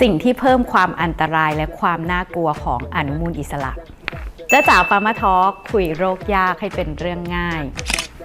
สิ่งที่เพิ่มความอันตรายและความน่ากลัวของอนุมูลอิสระจ้าจ๋าฟาร์มาทอคุยโรคยากให้เป็นเรื่องง่าย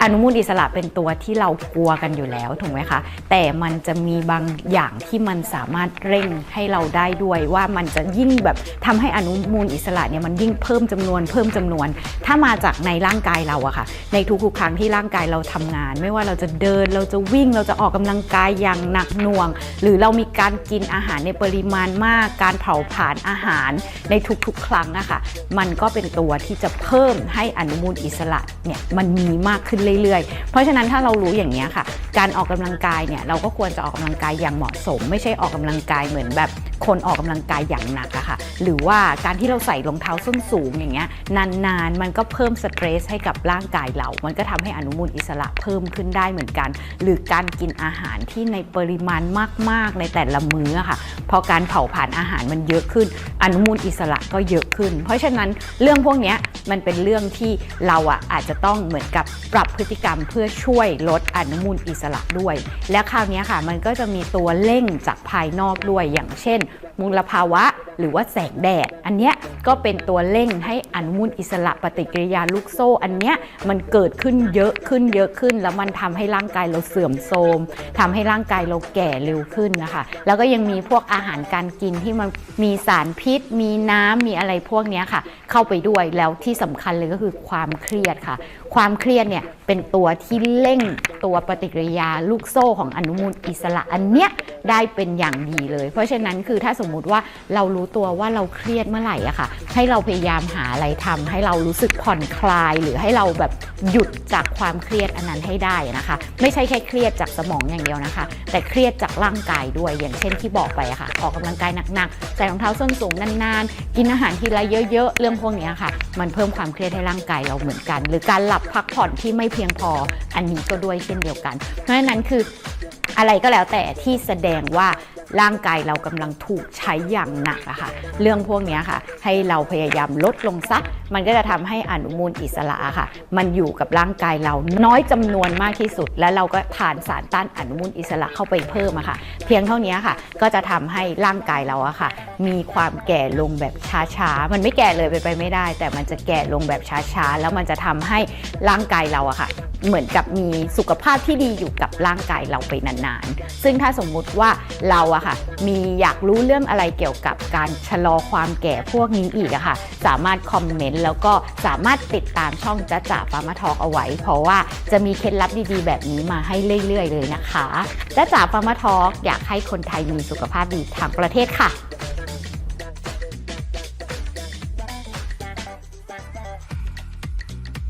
อนุมูลอิสระเป็นตัวที่เรากลัวกันอยู่แล้วถูกไหมคะ แต่มันจะมีบางอย่างที่มันสามารถเร่งให้เราได้ด้วยว่ามันจะยิ่งแบบทำให้อนุมูลอิสระเนี่ยมันยิ่งเพิ่มจำนวน เพิ่มจำนวน ถ้ามาจากในร่างกายเราอะค่ะ ในทุกๆครั้งที่ร่างกายเราทำงาน ไม่ว่าเราจะเดินเราจะวิ่งเราจะออกกำลังกายอย่างหนักหน่วง หรือเรามีการกินอาหารในปริมาณมาก การเผาผลาญอาหารในทุกๆ ครั้งอะค่ะมันก็เป็นตัวที่จะเพิ่มให้อนุมูลอิสระเนี่ยมันมีมากขึ้นเรื่อยๆ เพราะฉะนั้นถ้าเรารู้อย่างนี้ค่ะ การออกกำลังกายเนี่ยเราก็ควรจะออกกำลังกายอย่างเหมาะสม ไม่ใช่ออกกำลังกายเหมือนแบบคนออกกำลังกายอย่างหนักอะค่ะ หรือว่าการที่เราใส่รองเท้าส้นสูงอย่างเงี้ยนานๆ มันก็เพิ่มสเตรสให้กับร่างกายเรา มันก็ทำให้อนุมูลอิสระเพิ่มขึ้นได้เหมือนกัน หรือการกินอาหารที่ในปริมาณมาก ๆ ในแต่ละมื้อค่ะ อการเผาผ่านอาหารมันเยอะขึ้น อนุมูลอิสระก็เยอะขึ้น เพราะฉะนั้นเรื่องพวกนี้มันเป็นเรื่องที่เราอะอาจจะต้องเหมือนกับปรับพฤติกรรมเพื่อช่วยลดอนุมูลอิสระด้วย และคราวนี้ค่ะมันก็จะมีตัวเร่งจากภายนอกด้วยอย่างเช่น มลภาวะ หรือว่าแสงแดด อันเนี้ยก็เป็นตัวเร่งให้อนุมูลอิสระปฏิกิริยาลูกโซ่ อันเนี้ยมันเกิดขึ้นเยอะขึ้นเยอะขึ้น แล้วมันทำให้ร่างกายเราเสื่อมโทรมทำให้ร่างกายเราแก่เร็วขึ้นนะคะ แล้วก็ยังมีพวกอาหารการกินที่มันมีสารพิษ มีน้ำมีอะไรพวกเนี้ยค่ะ เข้าไปด้วยแล้วที่สำคัญเลยก็คือความเครียดค่ะ ความเครียดเนี่ยเป็นตัวที่เร่งตัวปฏิกิริยาลูกโซ่ของอนุมูลอิสระอันเนี้ยได้เป็นอย่างดีเลย เพราะฉะนั้นคือถ้าสมมุติว่าเรารูู้้ตัวว่าเราเครียดเมื่อไหร่อะค่ะ ให้เราพยายามหาอะไรทำให้เรารู้สึกผ่อนคลาย หรือให้เราแบบหยุดจากความเครียดอันนั้นให้ได้นะคะ ไม่ใช่แค่เครียดจากสมองอย่างเดียวนะคะ แต่เครียดจากร่างกายด้วยอย่างเช่นที่บอกไปอะค่ะ ออกกำลังกายหนักๆใส่รองเท้าส้นสูงนานๆ กินอาหารทีละเยอะๆ เรื่องพวกนี้ยค่ะ มันเพิ่มความเครียดให้ร่างกายเราเหมือนกัน หรือการหลับพักผ่อนที่ไม่เพียงพออันนี้ก็ด้วยเช่นเดียวกัน เพราะฉะนั้นคืออะไรก็แล้วแต่ที่แสดงว่า ร่างกายเรากำลังถูกใช้อย่างหนักอะค่ะ เรื่องพวกนี้ค่ะ ให้เราพยายามลดลงซะ มันก็จะทำให้อนุมูลอิสระค่ะ มันอยู่กับร่างกายเราน้อยจำนวนมากที่สุด และเราก็ทานสารต้านอนุมูลอิสระเข้าไปเพิ่มอะค่ะ เพียงเท่านี้ค่ะ ก็จะทำให้ร่างกายเราอะค่ะ มีความแก่ลงแบบช้าๆ มันไม่แก่เลยไปไปไม่ได้ แต่มันจะแก่ลงแบบช้าๆ แล้วมันจะทำให้ร่างกายเราอะค่ะ เหมือนกับมีสุขภาพที่ดีอยู่กับร่างกายเราไปนานๆ ซึ่งถ้าสมมุติว่าเราอะค่ะ มีอยากรู้เรื่องอะไรเกี่ยวกับการชะลอความแก่พวกนี้อีกอะค่ะ สามารถคอมเมนต์แล้วก็สามารถติดตามช่องจ้าจ่าฟาร์มาทอกเอาไว้ เพราะว่าจะมีเคล็ดลับดีๆ แบบนี้มาให้เรื่อย ๆ เลยนะคะจ้าจ่าฟาร์มาทอกอยากให้คนไทยมีสุขภาพดีทั้งประเทศค่ะ